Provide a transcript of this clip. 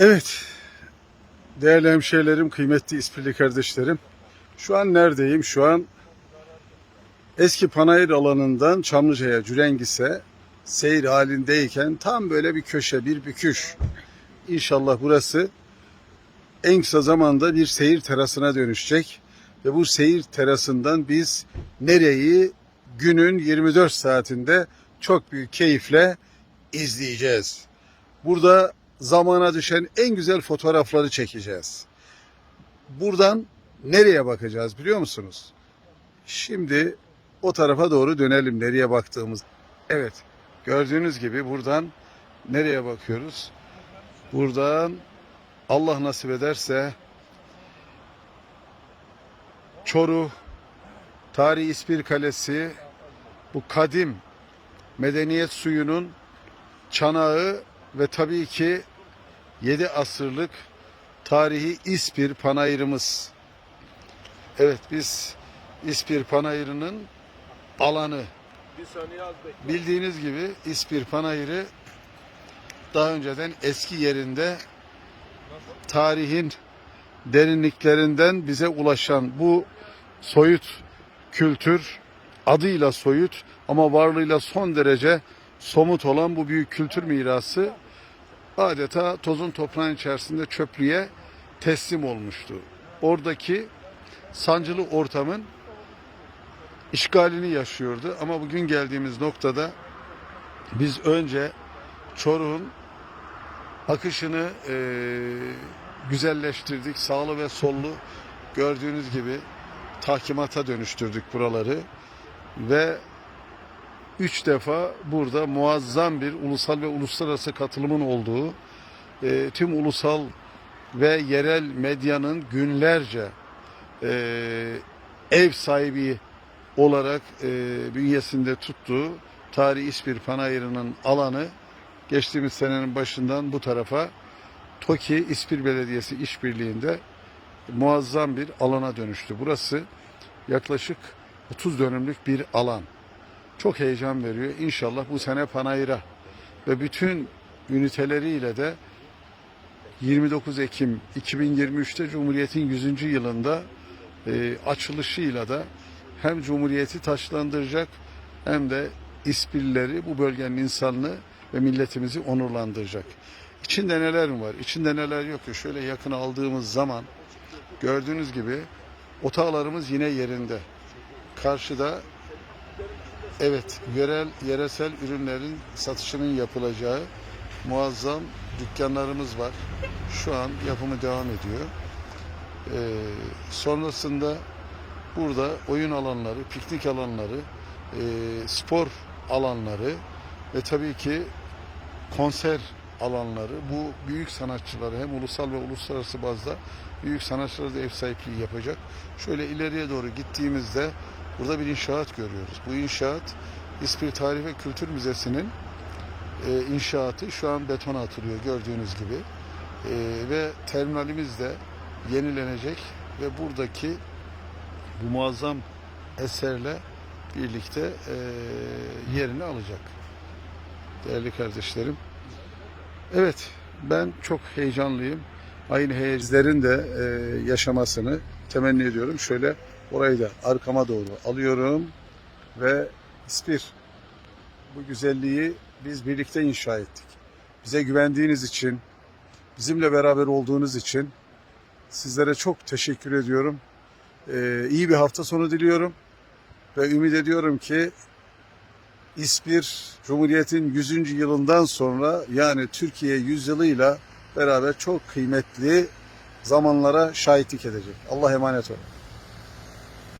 Evet, değerli hemşehrilerim, kıymetli isprili kardeşlerim. Şu an neredeyim? Şu an eski panayır alanından Çamlıca'ya, Cürengis'e seyir halindeyken tam böyle bir köşe, bir büküş. İnşallah burası en kısa zamanda bir seyir terasına dönüşecek. Ve bu seyir terasından biz nereyi günün 24 saatinde çok büyük keyifle izleyeceğiz. Burada zamana düşen en güzel fotoğrafları çekeceğiz. Buradan nereye bakacağız biliyor musunuz? Şimdi o tarafa doğru dönelim nereye baktığımız. Evet gördüğünüz gibi buradan nereye bakıyoruz? Buradan Allah nasip ederse Çoruh, Tarihi İspir Kalesi, bu kadim medeniyet suyunun çanağı ve tabii ki 7 asırlık tarihi İspir Panayırımız. Evet biz İspir Panayırı'nın alanı. Bildiğiniz gibi İspir Panayırı daha önceden eski yerinde tarihin derinliklerinden bize ulaşan bu soyut kültür adıyla soyut ama varlığıyla son derece somut olan bu büyük kültür mirası adeta tozun toprağın içerisinde çöplüğe teslim olmuştu. Oradaki sancılı ortamın işgalini yaşıyordu ama bugün geldiğimiz noktada biz önce Çoruh'un akışını eee, güzelleştirdik. Sağlı ve sollu gördüğünüz gibi tahkimata dönüştürdük buraları ve üç defa burada muazzam bir ulusal ve uluslararası katılımın olduğu e, tüm ulusal ve yerel medyanın günlerce e, ev sahibi olarak e, bünyesinde tuttuğu Tarihi İspir Panayırı'nın alanı geçtiğimiz senenin başından bu tarafa TOKİ İspir Belediyesi işbirliğinde muazzam bir alana dönüştü. Burası yaklaşık 30 dönümlük bir alan. Çok heyecan veriyor. İnşallah bu sene Panayır'a ve bütün üniteleriyle de 29 Ekim 2023'te Cumhuriyet'in 100. yılında e, açılışıyla da hem Cumhuriyet'i taşlandıracak hem de İspirlileri bu bölgenin insanını ve milletimizi onurlandıracak. İçinde neler mi var? İçinde neler yok ki? Şöyle yakın aldığımız zaman gördüğünüz gibi otağlarımız yine yerinde. Karşıda evet yerel yeresel ürünlerin satışının yapılacağı muazzam dükkanlarımız var. Şu an yapımı devam ediyor. Ee, sonrasında burada oyun alanları, piknik alanları, e, spor alanları ve tabii ki konser alanları bu büyük sanatçıları hem ulusal ve uluslararası bazda büyük sanatçıları da ev sahipliği yapacak. Şöyle ileriye doğru gittiğimizde burada bir inşaat görüyoruz. Bu inşaat İspir Tarih ve Kültür Müzesi'nin e, inşaatı şu an betona atılıyor gördüğünüz gibi. E, ve terminalimiz de yenilenecek ve buradaki bu muazzam eserle birlikte e, yerini alacak. Değerli kardeşlerim. Evet, ben çok heyecanlıyım. Aynı heyecanların de e, yaşamasını temenni ediyorum. Şöyle orayı da arkama doğru alıyorum ve İspir bu güzelliği biz birlikte inşa ettik. Bize güvendiğiniz için, bizimle beraber olduğunuz için sizlere çok teşekkür ediyorum. Ee, iyi bir hafta sonu diliyorum ve ümit ediyorum ki İspir Cumhuriyet'in 100. yılından sonra yani Türkiye yüzyılıyla beraber çok kıymetli zamanlara şahitlik edecek. Allah emanet olun.